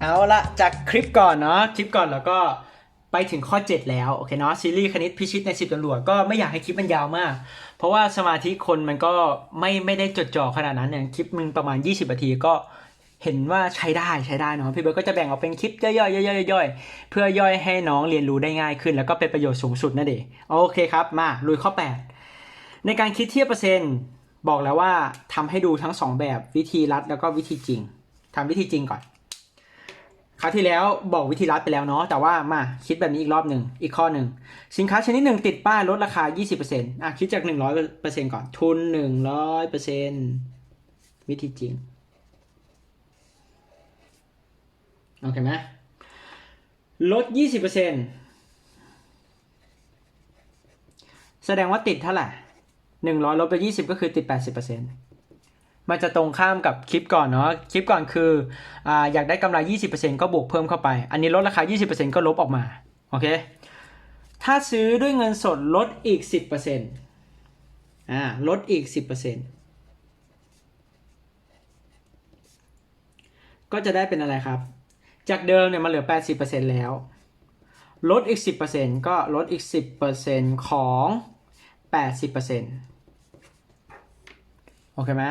เอาละจากคลิปก่อนเนาะคลิปก่อนแล้วก็ไปถึงข้อ 7 แล้วโอเคเนาะซีรีส์คณิตพิชิตใน 10ตำรวจก็ไม่อยากให้คลิปมันยาวมาก เพราะว่าสมาธิคนมันก็ไม่ไม่ได้จดจ่อขนาดนั้นอย่างคลิปมึงประมาณ 20นาทีก็เห็นว่าใช้ได้ใช้ได้เนาะพี่เบิร์ดก็จะแบ่งออกเป็นคลิปย่อยๆย่อยๆย่อยๆเพื่อย่อยให้น้องเรียนรู้ได้ง่ายขึ้น แล้วก็เป็นประโยชน์สูงสุดนั่นเองโอเคครับมาลุยข้อ 8 ในการคิดเทียบเปอร์เซ็นต์บอกแล้วว่าทำให้ดูทั้งสองแบบวิธีรัดแล้วก็วิธีจริงทำวิธีจริงก่อน คราวที่แล้วบอกวิธีรัดไปแล้วเนาะแต่ว่ามาคิดแบบนี้อีกรอบหนึ่งอีกข้อหนึ่งสินค้าชนิดหนึ่งติดป้ายลดราคา 20%อะคิดจาก 100%ก่อนทุน 100%วิธีจริงโอเคไหมลด 20%แสดงว่าติดเท่าไหร่100ลบไป 20 ก็คือติด 80% มันจะตรงข้ามกับคลิปก่อนเนาะคลิปก่อนคืออ่าอยากได้กำไร 20%ก็บวกเพิ่มเข้าไป อันนี้ลดราคา 20%ก็ลบออกมาโอเคถ้าซื้อด้วยเงินสดลดอีก 10%อ่าลดอีก 10%ก็จะได้เป็นอะไรครับ จากเดิมเนี่ยมันเหลือ 80%แล้ว ลดอีก 10%ก็ลดอีก 10%ของ 80%โอเคไหม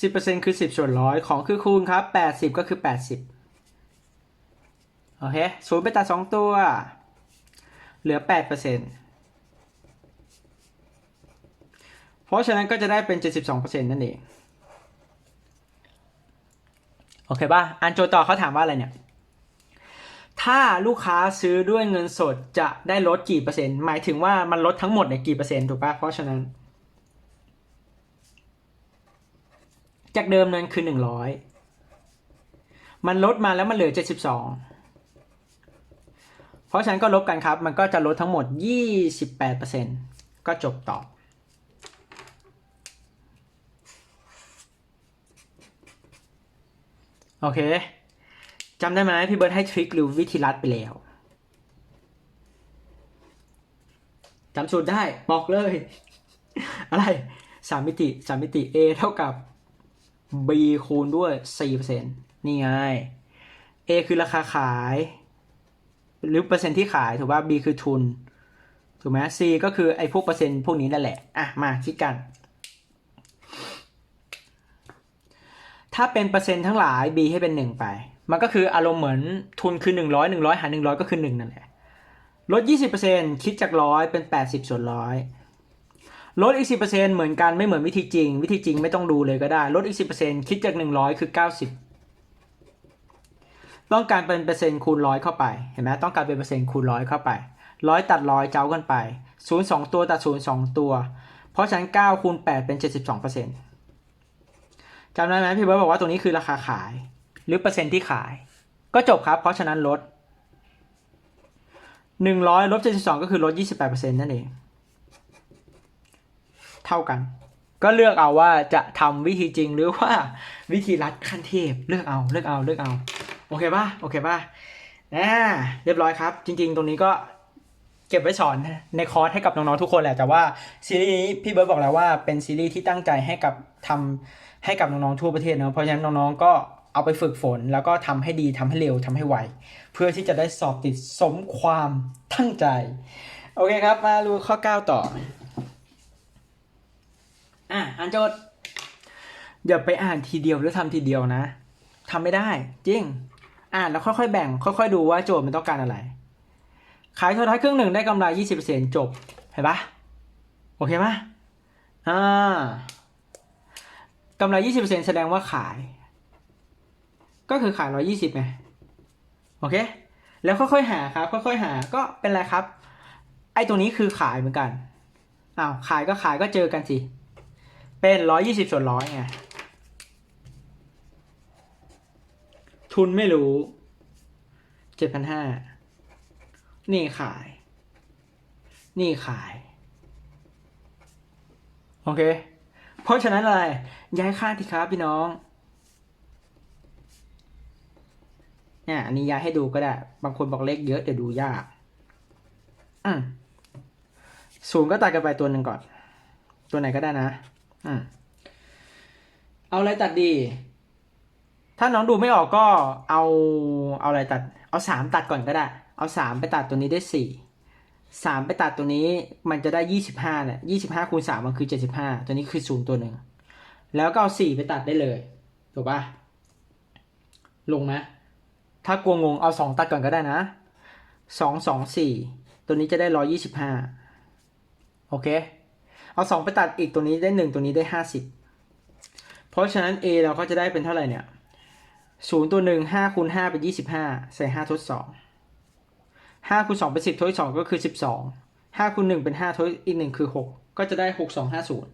สิบเปอร์เซ็นคือสิบส่วนร้อยของคือคูณครับแปดสิบก็คือแปดสิบโอเคศูนย์ไปตัดสองตัว เหลือแปดเปอร์เซ็นเพราะฉะนั้นก็จะได้เป็นเจ็ดสิบสองเปอร์เซ็นนั่นเอง โอเคป่ะ อันโจต่อเขาถามว่าอะไรเนี่ย ถ้าลูกค้าซื้อด้วยเงินสดจะได้ลดกี่เปอร์เซ็นต์ หมายถึงว่ามันลดทั้งหมดเนี่ยกี่เปอร์เซ็นต์ถูกป่ะ เพราะฉะนั้น จากเดิมนั้นคือหนึ่งร้อยมันลดมาแล้วมันเหลือเจ็ดสิบสองเพราะฉะนั้นก็ลบกันครับ มันก็จะลดทั้งหมดยี่สิบแปดเปอร์เซ็นก็จบตอบโอเคจำได้ไหมพี่เบิร์ดให้ทริคหรือวิธีลัดไปแล้วจำสูตรได้บอกเลย อะไรสามมิติสามมิติ A เท่ากับ B คูณด้วย 4%นี่ไง A คือราคาขาย หรือเปอร์เซ็นต์ที่ขายถูกป่ะ B คือทุน ถูกไหม C ก็คือไอ้พวกเปอร์เซ็นต์พวกนี้นั่นแหละ อะ มาคิดกัน ถ้าเป็นเปอร์เซ็นต์ทั้งหลาย B ให้เป็น 1 ไป มันก็คืออารมณ์เหมือนทุนคือ 100 100 หาร 100 ก็คือ 1 นั่นแหละ ลด 20%คิดจากร้อยเป็น 80 ส่วนร้อย ลดอีก 10%เหมือนกันไม่เหมือนวิธีจริง วิธีจริงไม่ต้องดูเลยก็ได้ ลดอีก 10%คิดจาก 100 คือ 90 ต้องการเป็นเปอร์เซ็นต์คูณร้อยเข้าไปเห็นไหมต้องการเป็นเปอร์เซ็นต์คูณร้อยเข้าไปร้อยตัดร้อยเจ้ากันไปศูนย์สองตัวตัดศูนย์สองตัว เพราะฉะนั้น9คูณ8เป็น 72%จำได้ไหมพี่เบิร์ตบอกว่าตรงนี้คือราคาขาย หรือเปอร์เซ็นต์ที่ขาย ก็จบครับ เพราะฉะนั้นลด100ลบ72ก็คือลด28%นั่นเอง เท่ากัน ก็เลือกเอาว่าจะทำวิธีจริงหรือว่าวิธีรัดขั้นเทพเลือกเอาเลือกเอาเลือกเอาโอเคป่ะโอเคป่ะอ่าเรียบร้อยครับ จริง ๆ ตรงนี้ก็เก็บไว้สอนในคอร์สให้กับน้องๆทุกคนแหละแต่ว่าซีรีส์นี้พี่เบิร์ตบอกแล้วว่าเป็นซีรีส์ที่ตั้งใจให้กับทำให้กับน้องๆทั่วประเทศเนอะเพราะฉะนั้นน้องๆก็เอาไปฝึกฝนแล้วก็ทำให้ดีทำให้เร็วทำให้ไวเพื่อที่จะได้สอบติดสมความตั้งใจ โอเคครับ มาดูข้อ 9 ต่อ อะอ่านโจทย์อย่าไปอ่านทีเดียวหรือทำทีเดียวนะทำไม่ได้ จริง อ่านแล้วค่อยๆแบ่ง ค่อยๆดูว่าโจทย์มันต้องการอะไร ขายโทรทัศน์เครื่องหนึ่งได้กำไร20%จบ เห็นปะโอเคปะอ่ากำไร20%แสดงว่าขาย ก็คือขาย120ไงโอเค แล้วค่อยๆหาครับ ค่อยๆหา ก็เป็นไรครับ ไอ้ตรงนี้คือขายเหมือนกันอ้าวขายก็ขายก็เจอกันสิ เป็น120ส่วนร้อยไง ทุนไม่รู้7,500นี่ขาย นี่ขาย โอเค เพราะฉะนั้นอะไร ย้ายข้าทีครับพี่น้องเนี่ยอันนี้ย้ายให้ดูก็ได้ บางคนบอกเลขเยอะเดี๋ยวดูยาก อืมศูนย์ก็ตัดกันไปตัวหนึ่งก่อน ตัวไหนก็ได้นะ อืมเอาอะไรตัดดี ถ้าน้องดูไม่ออกก็เอาเอาอะไรตัด เอาสามตัดก่อนก็ได้ เอาสามไปตัดตัวนี้ได้สี่สามไปตัดตัวนี้มันจะได้ยี่สิบห้าเนี่ยยี่สิบห้าคูณสามมันคือเจ็ดสิบห้าตัวนี้คือศูนย์ตัวหนึ่ง แล้วก็เอาสี่ไปตัดได้เลยถูกปะลงไหมถ้ากลัวงงเอาสองตัดก่อนก็ได้นะสองสองสี่ตัวนี้จะได้ร้อยี่สิบห้าโอเค เอาสองไปตัดอีกตัวนี้ได้หนึ่งตัวนี้ได้ห้าสิบเพราะฉะนั้น a เราก็จะได้เป็นเท่าไหร่เนี่ยศูนย์ตัวหนึ่งห้าคูณห้าเป็นยี่สิบห้าใส่ห้าทดสองห้าคูณสองเป็นสิบทดสองก็คือสิบสองห้าคูณหนึ่งเป็นห้าทดอีกหนึ่งคือหกก็จะได้หกสองห้าศูนย์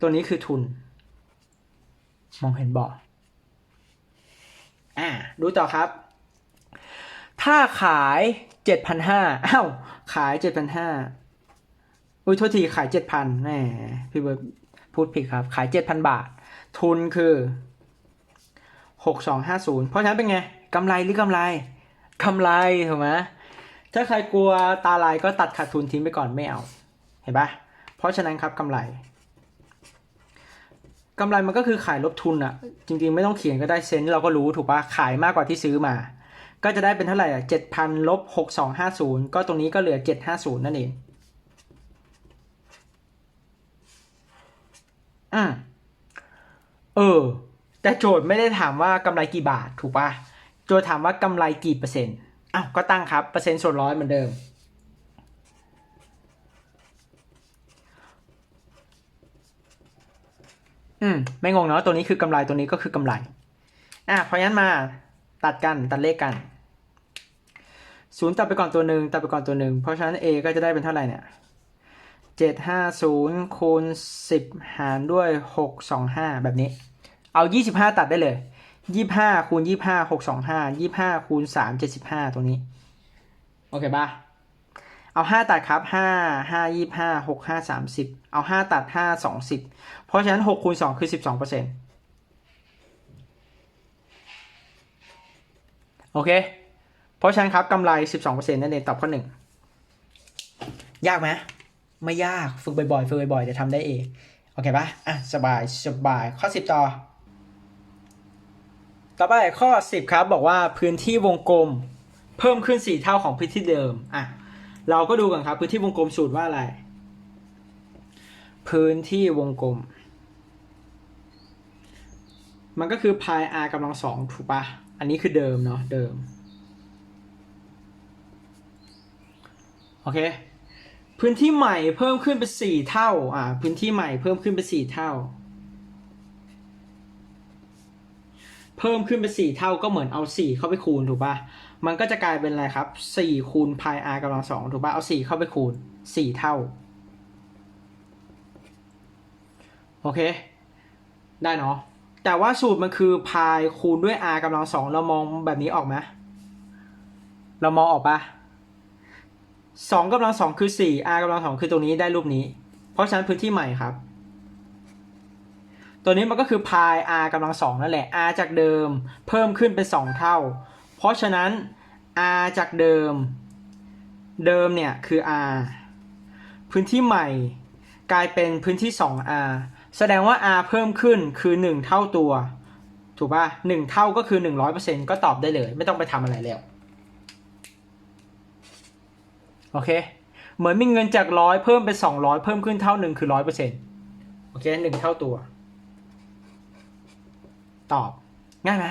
ตัวนี้คือทุน มองเห็นบ่อ่า ดูต่อครับ ถ้าขายเจ็ดพันห้าอ้าวขายเจ็ดพันห้าอุ้ยโทษทีขายเจ็ดพันแหมพี่เบิร์ดพูดผิดครับ ขายเจ็ดพันบาท ทุนคือหกสองห้าศูนย์เพราะฉะนั้นเป็นไงกำไรหรือกำไรกำไรถูกไหมถ้าใครกลัวตาลายก็ตัดขาดทุนทิ้งไปก่อนไม่เอา เห็นปะเพราะฉะนั้นครับกำไรกำไรมันก็คือขายลบทุนอะจริงๆ ไม่ต้องเขียนก็ได้เซนต์เราก็รู้ถูกปะขายมากกว่าที่ซื้อมา ก็จะได้เป็นเท่าไหร่อะเจ็ดพันลบหกสองห้าศูนย์ก็ตรงนี้ก็เหลือเจ็ดห้าศูนย์นั่นเองอืมเออ แต่โจทย์ไม่ได้ถามว่ากำไรกี่บาทถูกปะโจทย์ถามว่ากำไรกี่เปอร์เซ็นต์อ้าวก็ตั้งครับ เปอร์เซ็นต์ส่วนร้อยเหมือนเดิม อืม ไม่งงเนาะตัวนี้คือกำไรตัวนี้ก็คือกำไร อะเพราะงั้นมา ตัดกันตัดเลขกันศูนย์ตัดไปก่อนตัวหนึ่งตัดไปก่อนตัวหนึ่งเพราะฉะนั้น a ก็จะได้เป็นเท่าไหร่เนี่ยเจ็ดห้าศูนย์คูณสิบหารด้วยหกสองห้าแบบนี้ เอายี่สิบห้าตัดได้เลยยี่ห้าคูณยี่ห้าหกสองห้ายี่ห้าคูณสามเจ็ดสิบห้าตรงนี้ โอเคปะเอาห้าตัดครับห้าห้ายี่ห้าหกห้าสามสิบเอาห้าตัดห้าสองสิบเพราะฉะนั้นหกคูณสองคือสิบสองเปอร์เซ็นต์ โอเค เพราะฉะนั้นครับกำไร 12%นั่นเองตอบข้อหนึ่งยากไหมไม่ยากฝึกบ่อยๆ ฝึกบ่อยๆ จะทำได้เอง โอเคปะอะ สบายสบายข้อ 10 ต่อ ต่อไปข้อ 10 ครับ บอกว่าพื้นที่วงกลมเพิ่มขึ้น 4 เท่าของพื้นที่เดิม อะ เราก็ดูกันครับ พื้นที่วงกลมสูตรว่าอะไร พื้นที่วงกลม มันก็คือ pi r กำลังสองถูกปะ อันนี้คือเดิมเนาะเดิม โอเค พื้นที่ใหม่เพิ่มขึ้นเป็นสี่เท่า อ่า พื้นที่ใหม่เพิ่มขึ้นเป็นสี่เท่า เพิ่มขึ้นเป็นสี่เท่าก็เหมือนเอาสี่เข้าไปคูณถูกปะมันก็จะกลายเป็นอะไรครับสี่คูณ pi r กำลังสองถูกป่ะ เอาสี่เข้าไปคูณสี่เท่า โอเค ได้เนาะ แต่ว่าสูตรมันคือ pi คูณด้วย r กำลังสองเรามองแบบนี้ออกไหมเรามองออกปะสองกำลังสองคือสี่ r กำลังสองคือตรงนี้ได้รูปนี้ เพราะฉะนั้นพื้นที่ใหม่ครับ ตัวนี้มันก็คือ pi r กำลังสองนั่นแหละ r จากเดิมเพิ่มขึ้นเป็นสองเท่า เพราะฉะนั้น r จากเดิม เดิมเนี่ยคือ r พื้นที่ใหม่กลายเป็นพื้นที่ 2r แสดงว่า r เพิ่มขึ้นคือ 1 เท่าตัว ถูกปะ่ะ 1 เท่าก็คือ 100%ก็ตอบได้เลย ไม่ต้องไปทำอะไรแล้ว โอเค เหมือนมีเงินจากร้อยเพิ่มเป็น 200 เพิ่มขึ้นเท่าหนึ่งคือ 100%โอเคหนึ่งเท่าตัว ตอบ ง่ายไหม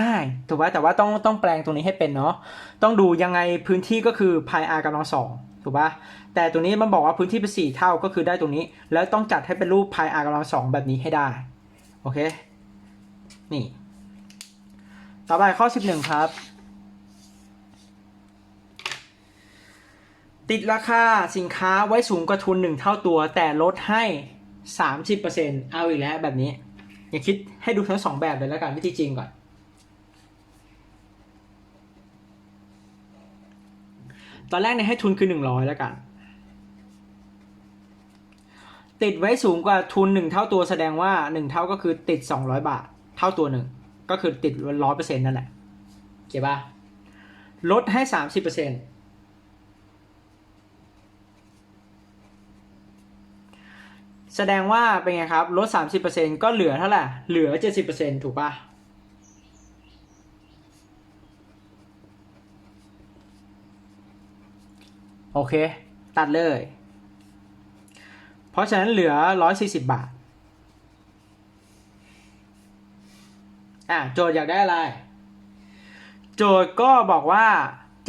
ง่ายถูกป่ะแต่ว่าต้องต้องแปลงตรงนี้ให้เป็นเนาะต้องดูยังไงพื้นที่ก็คือ pi r กำลังสองถูกป่ะ แต่ตัวนี้มันบอกว่าพื้นที่เป็นสี่เท่าก็คือได้ตรงนี้ แล้วต้องจัดให้เป็นรูป pi r กำลังสองแบบนี้ให้ได้ โอเค นี่ ต่อไปข้อ11ครับ ติดราคาสินค้าไว้สูงกว่าทุน1เท่าตัว แต่ลดให้30%เอาอีกแล้วแบบนี้ อย่าคิดให้ดูทั้งสองแบบเลยแล้วกันวิธีจริงก่อนตอนแรกเนี่ยให้ทุนคือ 100 แล้วกัน ติดไว้สูงกว่าทุน1เท่าตัวแสดงว่า1เท่าก็คือติด200บาท เท่าตัวหนึ่งก็คือติดร้อยเปอร์เซ็นต์นั่นแหละเก็บป่ะลดให้สามสิบเปอร์เซ็นต์แสดงว่าเป็นไงครับ ลด 30%ก็เหลือเท่าไหร่ เหลือ 70%ถูกปะโอเค ตัดเลย ราะฉะนั้นเหลือ 140 บาท อะ โจทย์อยากได้อะไร โจทย์ก็บอกว่า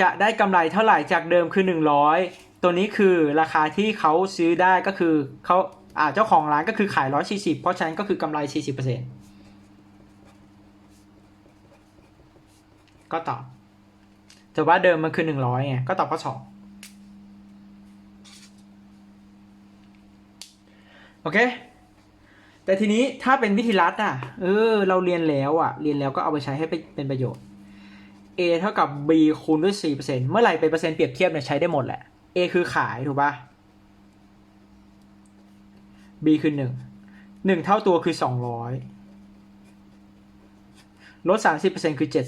จะได้กำไรเท่าไหร่จากเดิมคือ 100 ตัวนี้คือราคาที่เขาซื้อได้ก็คือเขาอ่าเจ้าของร้านก็คือขาย 140 เพราะฉะนั้นก็คือกำไร 40%ก็ตอบแต่ว่าเดิมมันคือ 100ไงก็ตอบข้อ2โอ เค แต่ทีนี้ถ้าเป็นวิธีรัดอะ เออ เราเรียนแล้วอะ เรียนแล้วก็เอาไปใช้ให้เป็นประโยชน์ A เท่ากับ B คูณด้วย 4%เมื่อไหร่เป็นเปอร์เซ็นต์เปรียบเทียบเนี่ยใช้ได้หมดแหละ A คือขายถูกปะ B คือ 1 1 เท่าตัวคือ 200 ลด 30%คือ 70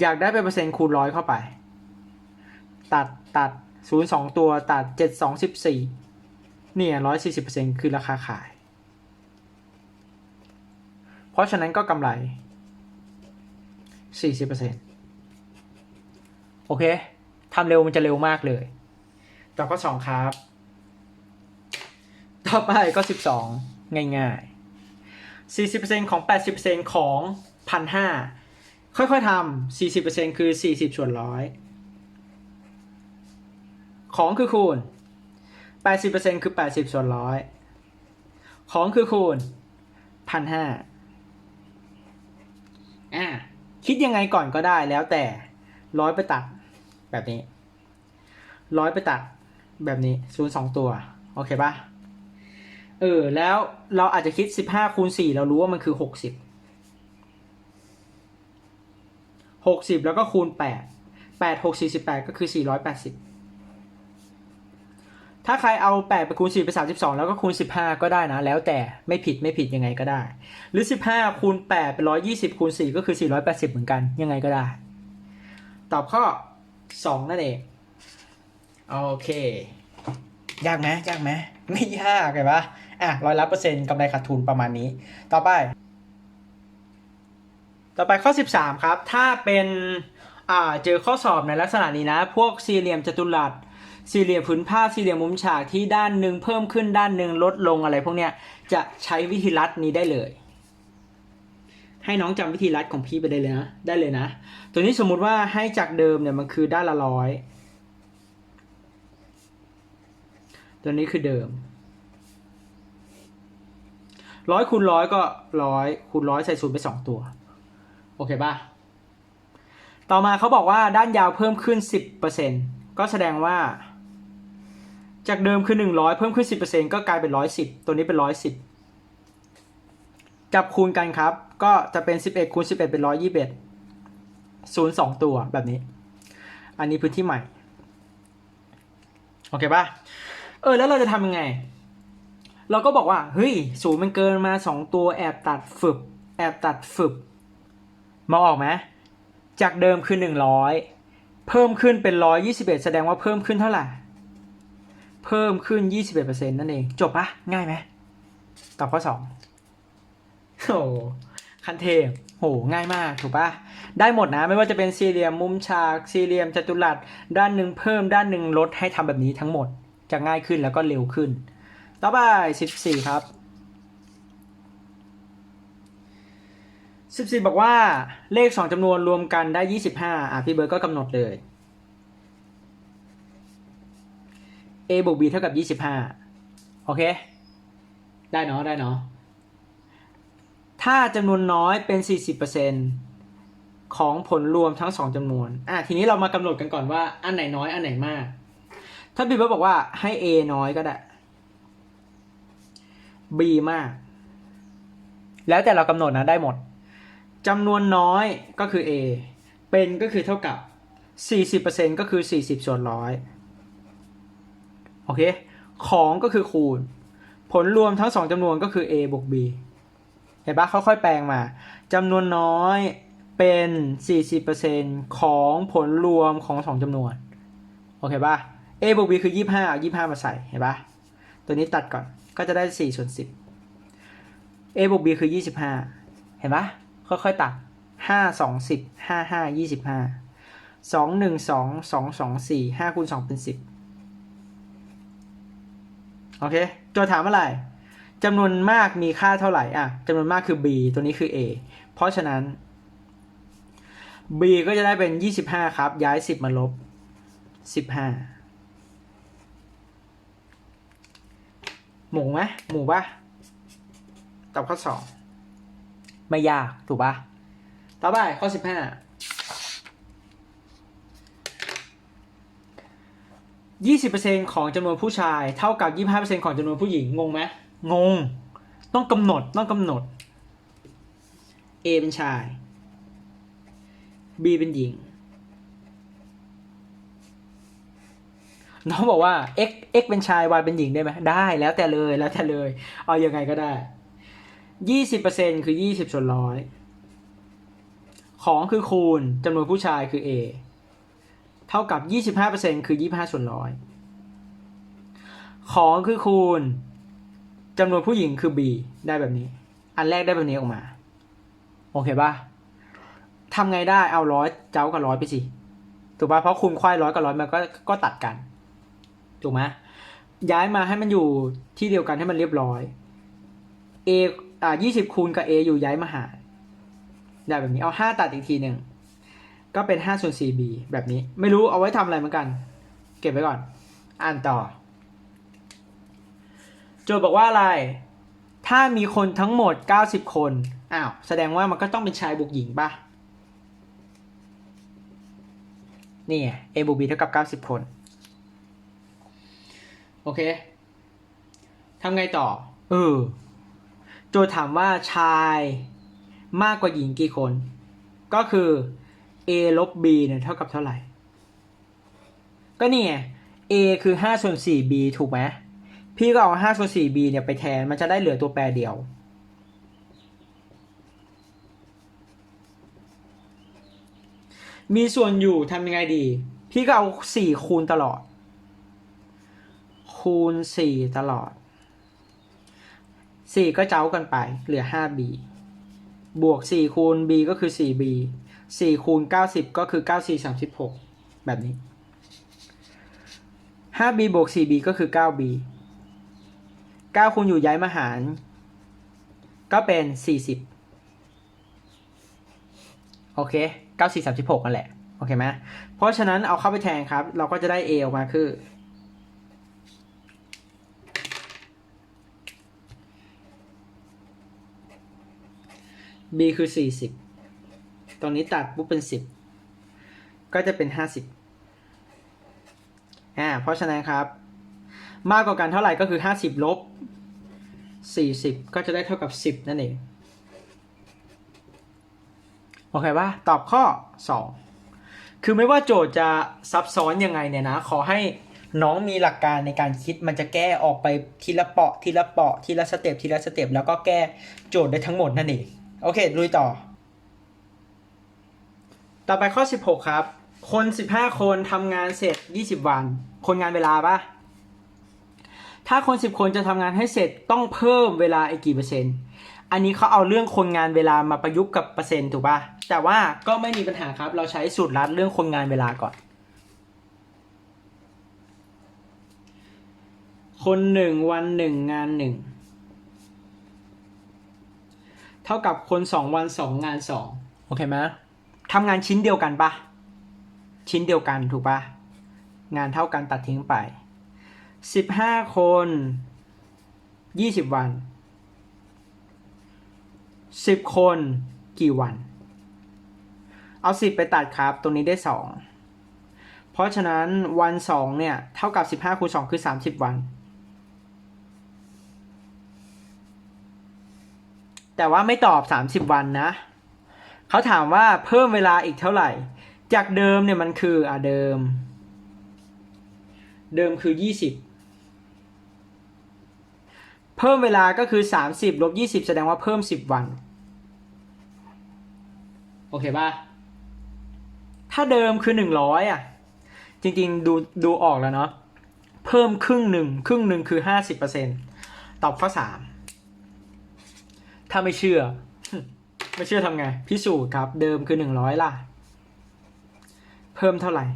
อยากได้เป็นเปอร์เซ็นต์คูณร้อยเข้าไป ตัดตัด 0 2 ตัวตัด 7 2 14 เนี่ยร้อยสี่สิบเปอร์เซ็นคือราคาขาย เพราะฉะนั้นก็กำไรสี่สิบเปอร์เซ็นโอเคทำเร็วมันจะเร็วมากเลย ต่อก็สองครับ ต่อไปก็สิบสองง่ายง่ายสี่สิบเปอร์เซ็นของแปดสิบเปอร์เซ็นของพันห้าค่อยๆทำสี่สิบเปอร์เซ็นคือสี่สิบส่วนร้อยของคือคูณ 80%คือ80ส่วนร้อยของคือคูณ1,500อะคิดยังไงก่อนก็ได้แล้วแต่ร้อยไปตัดแบบนี้ร้อยไปตัดแบบนี้ศูนย์สองตัว โอเคปะเออ แล้วเราอาจจะคิดสิบห้าคูณสี่เรารู้ว่ามันคือหกสิบหกสิบแล้วก็คูณแปดแปดหกสี่สิบแปดก็คือสี่ร้อยแปดสิบ ถ้าใครเอาแปดไปคูณสี่ไปสามสิบสองแล้วก็คูณสิบห้าก็ได้นะ แล้วแต่ไม่ผิดไม่ผิดยังไงก็ได้ หรือสิบห้าคูณแปดเป็นร้อยยี่สิบคูณสี่ก็คือสี่ร้อยแปดสิบเหมือนกันยังไงก็ได้ ตอบข้อสองนั่นเองโอเค ยากไหมยากไหมไม่ยากเลยปะอะร้อยละเปอร์เซ็นต์กำไรขาดทุนประมาณนี้ ต่อไป ต่อไปข้อ 13 ครับ ถ้าเป็นอ่าเจอข้อสอบในลักษณะนี้นะ พวกสี่เหลี่ยมจัตุรัส สี่เหลี่ยมผืนผ้าสี่เหลี่ยมมุมฉากที่ด้านหนึ่งเพิ่มขึ้นด้านหนึ่งลดลงอะไรพวกเนี้ยจะใช้วิธีรัดนี้ได้เลย ให้น้องจำวิธีรัดของพี่ไปได้เลยนะได้เลยนะ ตัวนี้สมมุติว่าให้จากเดิมเนี่ยมันคือด้านละร้อยตัวนี้คือเดิมร้อยคูณร้อยก็ร้อยคูณร้อยใส่ศูนย์ไปสองตัว โอเคป่ะ ต่อมาเขาบอกว่าด้านยาวเพิ่มขึ้นสิบเปอร์เซ็นก็แสดงว่า จากเดิมคือหนึ่งร้อยเพิ่มขึ้นสิบเปอร์เซ็นก็กลายเป็นร้อยสิบตัวนี้เป็นร้อยสิบจับคูณกันครับ ก็จะเป็นสิบเอ็ดคูณสิบเอ็ดเป็นร้อยยี่สิบเอ็ดศูนย์สองตัวแบบนี้ อันนี้พื้นที่ใหม่ โอเคป่ะ เออ แล้วเราจะทำยังไง เราก็บอกว่า เฮ้ยศูนย์มันเกินมาสองตัวแอบตัดฝึก แอบตัดฝึกมองออกไหมจากเดิมคือหนึ่งร้อยเพิ่มขึ้นเป็นร้อยยี่สิบเอ็ดแสดงว่าเพิ่มขึ้นเท่าไหร่ เพิ่มขึ้นยี่สิบเอ็ดเปอร์เซ็นต์นั่นเอง จบปะง่ายไหมตอบข้อสองโอ้คันเทพโห ง่ายมากถูกปะได้หมดนะ ไม่ว่าจะเป็นสี่เหลี่ยมมุมฉาก สี่เหลี่ยมจัตุรัส ด้านหนึ่งเพิ่มด้านหนึ่งลดให้ทำแบบนี้ทั้งหมด จะง่ายขึ้นแล้วก็เร็วขึ้น ต่อไปสิบสี่ครับสิบสี่บอกว่าเลขสองจำนวนรวมกันได้ยี่สิบห้าอะพี่เบิร์ดก็กำหนดเลย a บวก b เท่ากับยี่สิบห้าโอเค ได้เนาะได้เนาะถ้าจำนวนน้อยเป็นสี่สิบเปอร์เซ็นของผลรวมทั้งสองจำนวน อะ ทีนี้เรามากำหนดกันก่อนว่า อันไหนน้อย อันไหนมาก ถ้าบีบบอกว่าให้ A น้อยก็ได้ B มาก แล้วแต่เรากำหนดนะได้หมด จำนวนน้อยก็คือ A เป็นก็คือเท่ากับ 40%ก็คือ 40 ส่วนร้อย โอเค ของก็คือคูณ ผลรวมทั้งสองจำนวนก็คือ A บวก B เห็นปะค่อยๆแปลงมาจำนวนน้อยเป็น 40%ของผลรวมของสองจำนวน โอเคปะ a บวก b คือ 25 เอา 25 มาใส่ เห็นปะตัวนี้ตัดก่อนก็จะได้สี่ส่วนสิบ a บวก b คือยี่สิบห้าเห็นปะค่อยๆตัดห้าสองสิบห้าห้ายี่สิบห้าสองหนึ่งสองสองสองสี่ห้าคูณสองเป็นสิบ โอเคโจทย์ถามอะไรจำนวนมากมีค่าเท่าไหร่อะจำนวนมากคือ b ตัวนี้คือ a เพราะฉะนั้น b ก็จะได้เป็นยี่สิบห้าครับ ย้ายสิบมาลบสิบห้าหมูไหมหมูปะตอบข้อสองไม่ยาก ถูกปะต่อไปข้อสิ บห้ายี่สิบเปอร์เซ็นของจำนวนผู้ชายเท่ากับยี่ห้าเปอร์เซ็นของจำนวนผู้หญิง งงไหมงง ต้องกำหนดต้องกำหนด A เป็นชาย B เป็นหญิง น้องบอกว่า x x เป็นชาย y เป็นหญิงได้ไหมได้แล้วแต่เลยแล้วแต่เลย เอายังไงก็ได้ยี่สิบเปอร์เซ็นคือยี่สิบส่วนร้อยของคือคูณจำนวนผู้ชายคือ a เท่ากับยี่สิบห้าเปอร์เซ็นคือยี่ห้าส่วนร้อยของคือคูณจำนวนผู้หญิงคือ b ได้แบบนี้ อันแรกได้แบบนี้ออกมา โอเคป่ะทำไงได้เอาร้อยเจ้ากับร้อยไปสิ ถูกป่ะเพราะคูณควายร้อยกับร้อยมันก็ก็ตัดกัน ถูกไหมย้ายมาให้มันอยู่ที่เดียวกันให้มันเรียบร้อย a อ่ายี่สิบคูณกับ a อยู่ย้ายมาหา ได้แบบนี้เอาห้าตัดอีกทีหนึ่ง ก็เป็นห้าส่วนสี่ b แบบนี้ ไม่รู้เอาไว้ทำอะไรเหมือนกัน เก็บไว้ก่อน อ่านต่อ โจทย์บอกว่าอะไร ถ้ามีคนทั้งหมด 90 คน อ้าว แสดงว่ามันก็ต้องเป็นชายบวกหญิงป่ะนี่ A บวก B เท่ากับ 90 คน โอเคทำไงต่อ เออ โจทย์ถามว่าชายมากกว่าหญิงกี่คน ก็คือ A ลบ B เนี่ยเท่ากับเท่าไหร่ ก็นี่ไง A คือ5ส่วน 4 B ถูกไหมพี่ก็เอา5ส่วน 4 b เนี่ยไปแทน มันจะได้เหลือตัวแปรเดียว มีส่วนอยู่ทำยังไงดี พี่ก็เอา 4 คูณตลอด คูณ 4 ตลอด 4 ก็เจ้ากันไป เหลือ 5b บวก 4 คูณ b ก็คือ 4b 4คูณ90ก็คือ94 36แบบนี้ 5b บวก 4b ก็คือ 9b เก้าคูณอยู่ย้ายมาหาร ก็เป็นสี่สิบโอเคเก้าสี่สามสิบหกนั่นแหละ โอเคไหมเพราะฉะนั้นเอาเข้าไปแทนครับ เราก็จะได้ a ออกมาคือ b คือสี่สิบ ตรงนี้ตัดปุ๊บเป็นสิบก็จะเป็นห้าสิบอ่าเพราะฉะนั้นครับ มากกว่ากันเท่าไหร่ก็คือห้าสิบลบสี่สิบก็จะได้เท่ากับสิบนั่นเองโอเคป่ะตอบข้อสองคือไม่ว่าโจทย์จะซับซ้อนยังไงเนี่ยนะขอให้น้องมีหลักการในการคิดมันจะแก้ออกไปทีละเปาะทีละเปาะทีละสเต็ปทีละสเต็ปแล้วก็แก้โจทย์ได้ทั้งหมดนั่นเอง โอเคลุยต่อ ต่อไปข้อ 16 ครับ คน 15 คนทำงานเสร็จ 20 วัน คนงานเวลาปะถ้าคน 10 คนจะทำงานให้เสร็จต้องเพิ่มเวลาอีกกี่เปอร์เซ็นต์ อันนี้เขาเอาเรื่องคนงานเวลามาประยุกต์กับเปอร์เซ็นต์ถูกปะแต่ว่าก็ไม่มีปัญหาครับ เราใช้สูตรลัดเรื่องคนงานเวลาก่อน คนหนึ่งวันหนึ่งงานหนึ่งเท่ากับคนสองวันสองงานสองโอเคไหม ทำงานชิ้นเดียวกันปะชิ้นเดียวกันถูกปะงานเท่ากันตัดทิ้งไปสิบห้าคนยี่สิบวันสิบคนกี่วัน เอาสิบไปตัดครับ ตรงนี้ได้สองเพราะฉะนั้นวันสองเนี่ย เท่ากับสิบห้าคูณสองคือสามสิบวัน แต่ว่าไม่ตอบสามสิบวันนะ เขาถามว่าเพิ่มเวลาอีกเท่าไหร่ จากเดิมเนี่ยมันคืออะเดิม เดิมคือยี่สิบเพิ่มเวลาก็คือ30ลบ20แสดงว่าเพิ่ม10วัน โอเคป่ะ ถ้าเดิมคือ100อะ จริงๆดูดูออกแล้วเนาะ เพิ่มครึ่งหนึ่งครึ่งหนึ่งคือห้าสิบเปอร์เซ็นตอบข้อสามถ้าไม่เชื่อ ไม่เชื่อทำไง พิสูจน์ครับ เดิมคือหนึ่งร้อยล่ะ เพิ่มเท่าไหร่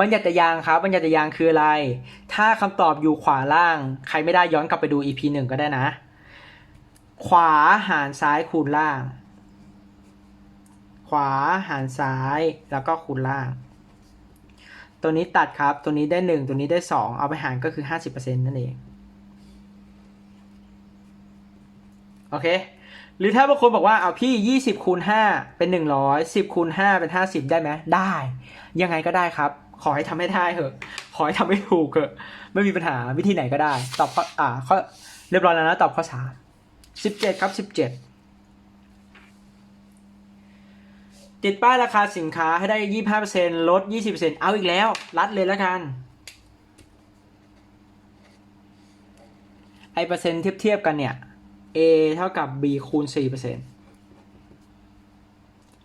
บัญญัติยางครับ บัญญัติยางคืออะไร ถ้าคำตอบอยู่ขวาล่าง ใครไม่ได้ย้อนกลับไปดู EP หนึ่งก็ได้นะ ขวาหารซ้ายคูณล่าง ขวาหารซ้ายแล้วก็คูณล่าง ตัวนี้ตัดครับ ตัวนี้ได้หนึ่งตัวนี้ได้สองเอาไปหารก็คือห้าสิบเปอร์เซ็นต์นั่นเอง โอเค หรือถ้าบางคนบอกว่าเอาพี่ยี่สิบคูณห้าเป็นหนึ่งร้อยสิบคูณห้าเป็นห้าสิบได้ไหมได้ ยังไงก็ได้ครับ ขอให้ทำให้ได้เถอะ ขอให้ทำให้ถูกเถอะ ไม่มีปัญหาวิธีไหนก็ได้ ตอบข้ออ่าข้อเรียบร้อยแล้วนะตอบข้อสามสิบเจ็ดครับสิบเจ็ดติดป้ายราคาสินค้าให้ได้ยี่ห้าเปอร์เซ็นลดยี่สิบเปอร์เซ็นเอาอีกแล้ว รัดเลยแล้วกันไอเปอร์เซ็นต์เทียบเทียบกันเนี่ย A เท่ากับ B คูณ4%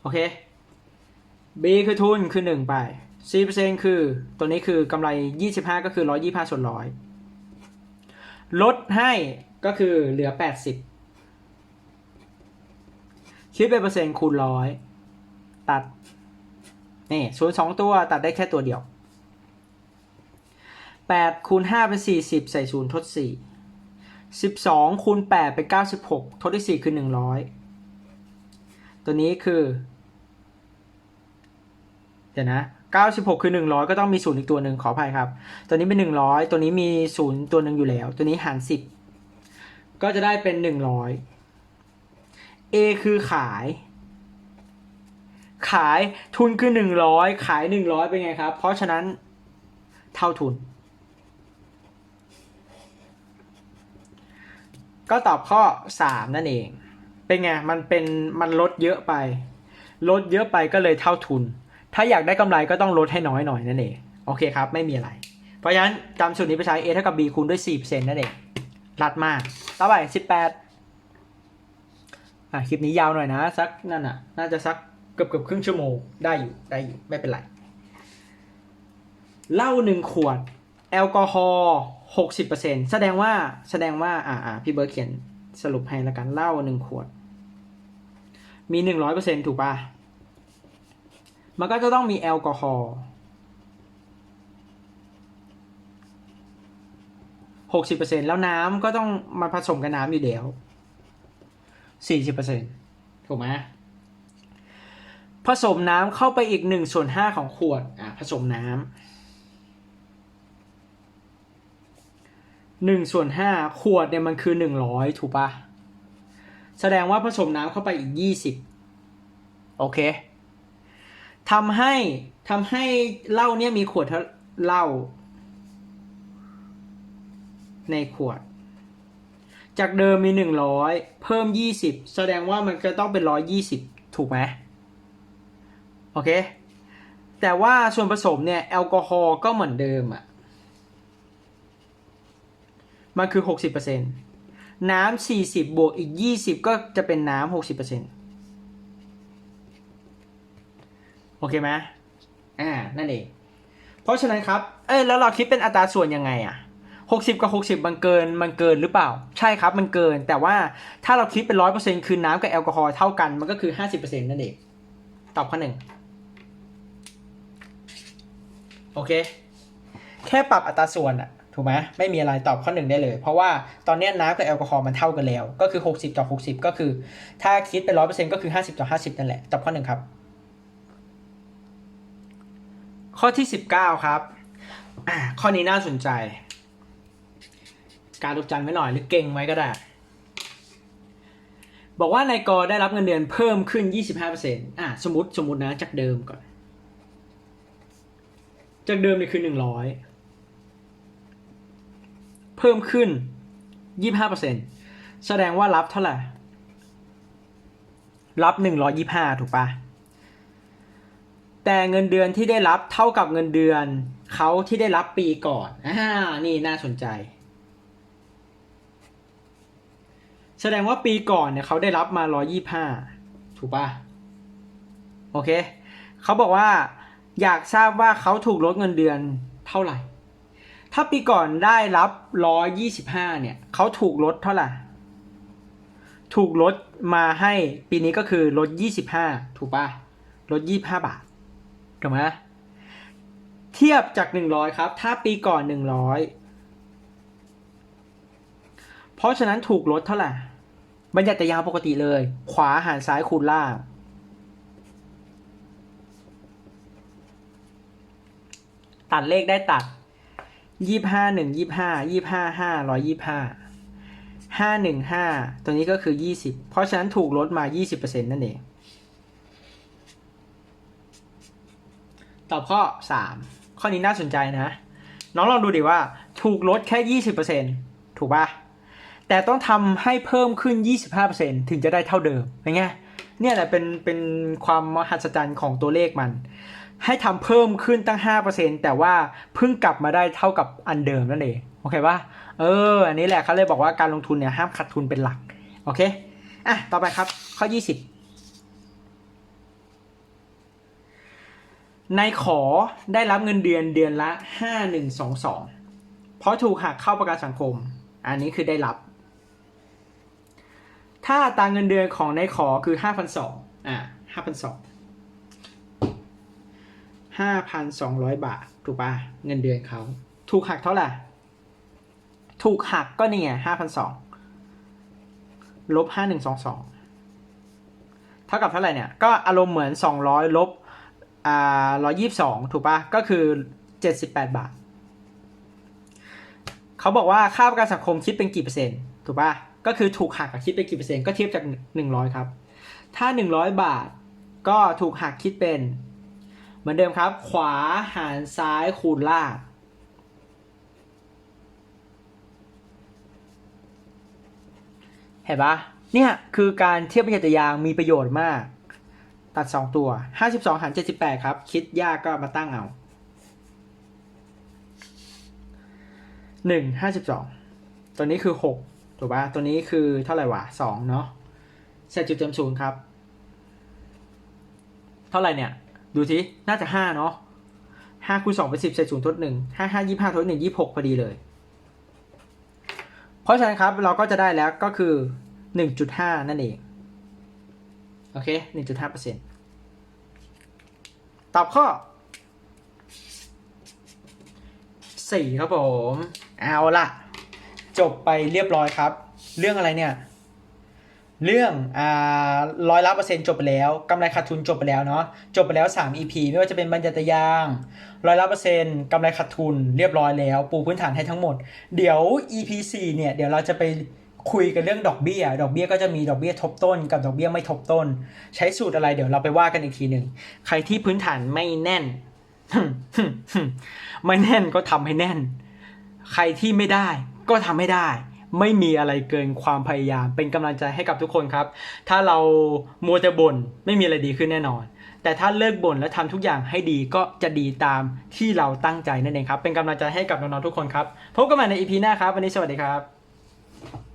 โอเค B คือทุนคือ 1 ไป 4%คือ ตัวนี้คือกำไร 25 ก็คือ 125ส่วนร้อยลดให้ก็คือเหลือ 80 คิดเป็นเปอร์เซ็นต์คูณร้อยตัด นี่ศูนย์สองตัวตัดได้แค่ตัวเดียว 8 คูณ5เป็น 40 ใส่ศูนย์ทด 4 สิบสองคูณแปดเป็นเก้าสิบหกทดที่สี่คือหนึ่งร้อยตัวนี้คือ เดี๋ยวนะเก้าสิบหกคือหนึ่งร้อยก็ต้องมีศูนย์อีกตัวหนึ่งขออภัยครับ ตัวนี้เป็นหนึ่งร้อยตัวนี้มีศูนย์ตัวหนึ่งอยู่แล้ว ตัวนี้หารสิบก็จะได้เป็นหนึ่งร้อย A คือขาย ขายทุนคือหนึ่งร้อยขายหนึ่งร้อยเป็นไงครับ เพราะฉะนั้นเท่าทุน ก็ตอบข้อ 3 นั่นเอง เป็นไง มันเป็นมันลดเยอะไป ลดเยอะไปก็เลยเท่าทุน ถ้าอยากได้กำไรก็ต้องลดให้น้อยหน่อยนั่นเอง โอเคครับ ไม่มีอะไร เพราะฉะนั้นจำสูตรนี้ไปใช้ A เท่ากับ B คูณด้วย 4%นั่นเอง รัดมาก ต่อไป 18อะคลิปนี้ยาวหน่อยนะ สักนั่นน่ะ น่าจะสักเกือบเกือบครึ่งชั่วโมง ได้อยู่ ได้อยู่ ไม่เป็นไร เหล้าหนึ่งขวด แอลกอฮอล์ หกสิบเปอร์เซ็นแสดงว่าแสดงว่า อ่าอ่าพี่เบิร์ดเขียนสรุปให้ละกันเหล้าหนึ่งขวด มีหนึ่งร้อยเปอร์เซ็นถูกปะมันก็จะต้องมีแอลกอฮอล์หกสิบเปอร์เซ็นแล้วน้ำก็ต้องมาผสมกับน้ำอยู่เดียวสี่สิบเปอร์เซ็นถูกไหมผสมน้ำเข้าไปอีกหนึ่งส่วนห้าของขวดอ่าผสมน้ำ หนึ่งส่วนห้าขวดเนี่ยมันคือหนึ่งร้อยถูกปะแสดงว่าผสมน้ำเข้าไปอีกยี่สิบโอเคทำให้ทำให้เหล้าเนี่ยมีขวดเท่าเหล้าในขวด จากเดิมมีหนึ่งร้อยเพิ่มยี่สิบแสดงว่ามันก็ต้องเป็นร้อยยี่สิบถูกไหมโอเค แต่ว่าส่วนผสมเนี่ยแอลกอฮอล์ก็เหมือนเดิมอะ มันคือ 60%น้ำ40 บวกอีก 20 ก็จะเป็นน้ำ60%โอเคไหมอ่า นั่นเอง เพราะฉะนั้นครับ เอ้ย แล้วเราคิดเป็นอัตราส่วนยังไงอะ60 กับ 60 มันเกิน มันเกินหรือเปล่า ใช่ครับ มันเกิน แต่ว่าถ้าเราคิดเป็น 100%คือน้ำกับแอลกอฮอล์เท่ากัน มันก็คือ 50%นั่นเอง ตอบข้อหนึ่ง โอเค แค่ปรับอัตราส่วนอะ ถูกไหมไม่มีอะไรตอบข้อหนึ่งได้เลย เพราะว่าตอนนี้น้ำกับแอลกอฮอล์มันเท่ากันแล้ว ก็คือ 60 ต่อ 60 ก็คือ ถ้าคิดเป็นร้อยเปอร์เซ็นต์ก็คือ 50 ต่อ 50 นั่นแหละ ตอบข้อหนึ่งครับ ข้อที่ 19 ครับอ่าข้อนี้น่าสนใจ การลบจันไว้หน่อยหรือเก่งไว้ก็ได้ บอกว่านายกได้รับเงินเดือนเพิ่มขึ้น 25%อ่าสมมติสมมตินะจากเดิมก่อน จากเดิมนี่คือ 100 เพิ่มขึ้น 25%แสดงว่ารับเท่าไหร่ รับ 125 ถูกปะแต่เงินเดือนที่ได้รับเท่ากับเงินเดือนเขาที่ได้รับปีก่อนอ่านี่น่าสนใจ แสดงว่าปีก่อนเนี่ยเขาได้รับมา 125 ถูกปะโอเค เขาบอกว่าอยากทราบว่าเขาถูกลดเงินเดือนเท่าไหร่ ถ้าปีก่อนได้รับร้อยยี่สิบห้าเนี่ยเขาถูกลดเท่าไหร่ ถูกลดมาให้ปีนี้ก็คือลดยี่สิบห้าถูกปะลดยี่บห้าบาทถูกไหมเทียบจากหนึ่งร้อยครับ ถ้าปีก่อนหนึ่งร้อยเพราะฉะนั้นถูกลดเท่าไหร่บัญญัติยาวปกติเลย ขวาหารซ้ายคูณล่างตัดเลขได้ตัด ยี่ห้าหนึ่งยี่ห้ายี่ห้าห้าร้อยยี่ห้าห้าหนึ่งห้าตัวนี้ก็คือยี่สิบเพราะฉะนั้นถูกลดมายี่สิบเปอร์เซ็นต์นั่นเอง ตอบข้อสามข้อนี้น่าสนใจนะ น้องลองดูดิว่า ถูกลดแค่ยี่สิบเปอร์เซ็นต์ถูกปะแต่ต้องทำให้เพิ่มขึ้นยี่สิบห้าเปอร์เซ็นต์ถึงจะได้เท่าเดิมเป็นไงเนี่ยแหละเป็นเป็นความมหัศจรรย์ของตัวเลขมัน ให้ทำเพิ่มขึ้นตั้ง 5%แต่ว่าเพิ่งกลับมาได้เท่ากับอันเดิมนั่นเองโอเคปะเอออันนี้แหละเขาเลยบอกว่าการลงทุนเนี่ยห้ามขาดทุนเป็นหลักโอเคอะต่อไปครับข้อ 20นายขอได้รับเงินเดือนเดือนละ 5122 เพราะถูกหักเข้าประกันสังคม อันนี้คือได้รับ ถ้าอัตาเงินเดือนของนายขอคือ 5,200อ่า5,200 ห้าพันสองร้อยบาท ถูกปะเงินเดือนเขาถูกหักเท่าไหร่ ถูกหักก็นี่ไงห้าพันสองลบห้าหนึ่งสองสองเท่ากับเท่าไหร่เนี่ย ก็อารมณ์เหมือนสองร้อยลบอ่าร้อยยี่สิบสองถูกปะก็คือเจ็ดสิบแปดบาท เขาบอกว่าค่าประกันสังคมคิดเป็นกี่เปอร์เซ็นต์ถูกปะก็คือถูกหักคิดเป็นกี่เปอร์เซ็นต์ก็เทียบจากหนึ่งร้อยครับ ถ้าหนึ่งร้อยบาทก็ถูกหักคิดเป็น เหมือนเดิมครับ ขวาหารซ้ายคูณล่างเห็นปะเนี่ยคือการเทียบปริญญาตยางมีประโยชน์มาก ตัด 2 ตัว 52 หาร 78 ครับ คิดยากก็มาตั้งเอา 1 52 ตัวนี้คือ 6 ถูกปะตัวนี้คือเท่าไหร่วะ 2 เนาะเศษจุดเต็มศูนย์ครับ เท่าไหร่เนี่ย ดูทีน่าจะห้าเนาะห้าคูณสองเป็นสิบเศษศูนย์ทดหนึ่งห้าห้ายี่ห้าทดหนึ่งยี่หกพอดีเลย เพราะฉะนั้นครับเราก็จะได้แล้วก็คือหนึ่งจุดห้านั่นเอง โอเคหนึ่งจุดห้าเปอร์เซ็นต์ตอบข้อสี่ครับผม เอาละจบไปเรียบร้อยครับ เรื่องอะไรเนี่ย เรื่องอ่าร้อยละเปอร์เซ็นต์จบไปแล้วกำไรขาดทุนจบไปแล้วเนาะจบไปแล้ว 3 EP ไม่ว่าจะเป็นบรรยัตยางร้อยละเปอร์เซ็นต์กำไรขาดทุนเรียบร้อยแล้ว ปูพื้นฐานให้ทั้งหมด เดี๋ยว EP 4เนี่ยเดี๋ยวเราจะไปคุยกันเรื่องดอกเบี้ย ดอกเบี้ยก็จะมีดอกเบี้ยทบต้น กับดอกเบี้ยไม่ทบต้น ใช้สูตรอะไรเดี๋ยวเราไปว่ากันอีกทีหนึ่งใครที่พื้นฐานไม่แน่น ไม่แน่นก็ทำให้แน่น ใครที่ไม่ได้ก็ทำให้ได้ ไม่มีอะไรเกินความพยายาม เป็นกำลังใจให้กับทุกคนครับ ถ้าเรามัวแต่บ่นไม่มีอะไรดีขึ้นแน่นอน แต่ถ้าเลิกบ่นและทำทุกอย่างให้ดีก็จะดีตามที่เราตั้งใจนั่นเองครับ เป็นกำลังใจให้กับน้องๆทุกคนครับพบกันใหม่ในอีพีหน้าครับ วันนี้สวัสดีครับ